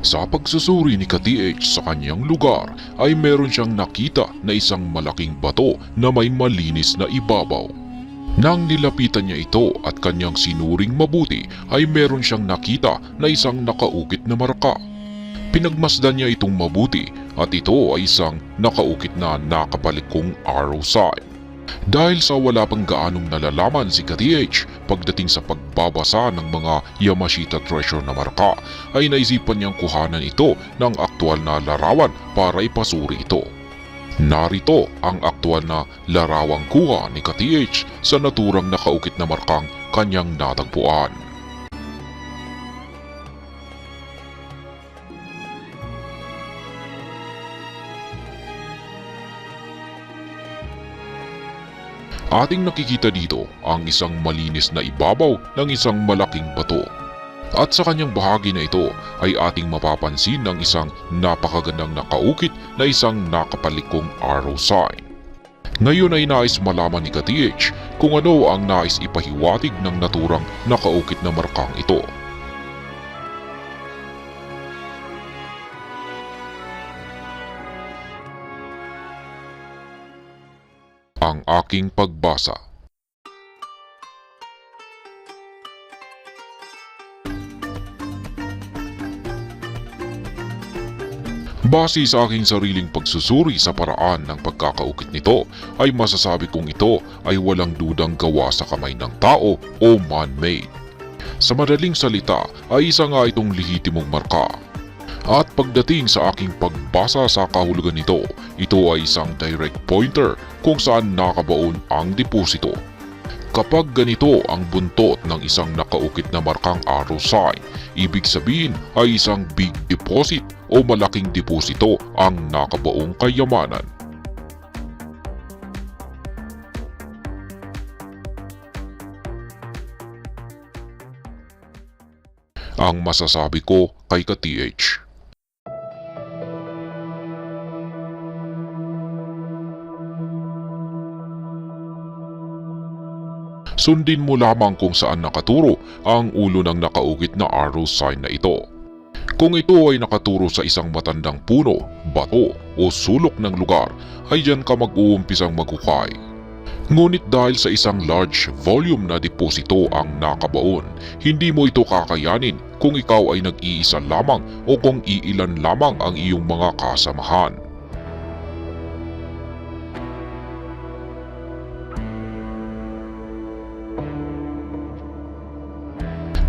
Sa pagsusuri ni ka-TH sa kanyang lugar ay meron siyang nakita na isang malaking bato na may malinis na ibabaw. Nang nilapitan niya ito at kanyang sinuring mabuti ay meron siyang nakita na isang nakaukit na marka. Pinagmasdan niya itong mabuti at ito ay isang nakaukit na nakapalikong arrow sign. Dahil sa wala pang gaanong nalalaman si ka-TH pagdating sa pagbabasa ng mga Yamashita Treasure na marka ay naisipan niyang kuhanan ito ng aktwal na larawan para ipasuri ito. Narito ang aktwal na larawang kuha ni ka-TH sa naturang nakaukit na markang kanyang natagpuan. Ating nakikita dito ang isang malinis na ibabaw ng isang malaking bato. At sa kanyang bahagi na ito ay ating mapapansin ng isang napakagandang nakaukit na isang nakapalikong arrow sign. Ngayon ay nais malaman ni ka-TH kung ano ang nais ipahiwatig ng naturang nakaukit na markang ito. Ang aking pagbasa Base sa aking sariling pagsusuri sa paraan ng pagkakaukit nito ay masasabi kong ito ay walang dudang gawa sa kamay ng tao o man-made. Sa madaling salita ay isa nga itong lehitimong marka. At pagdating sa aking pagbasa sa kahulugan nito, ito ay isang direct pointer kung saan nakabaon ang deposito. Kapag ganito ang buntot ng isang nakaukit na markang arrow sign, ibig sabihin ay isang big deposit o malaking deposito ang nakabaong kayamanan. Ang masasabi ko kay ka-TH. Sundin mo lamang kung saan nakaturo ang ulo ng nakaukit na arrow sign na ito. Kung ito ay nakaturo sa isang matandang puno, bato o sulok ng lugar, ay diyan ka mag-uumpisang maghukay. Ngunit dahil sa isang large volume na deposito ang nakabaon, hindi mo ito kakayanin kung ikaw ay nag-iisa lamang o kung iilan lamang ang iyong mga kasamahan.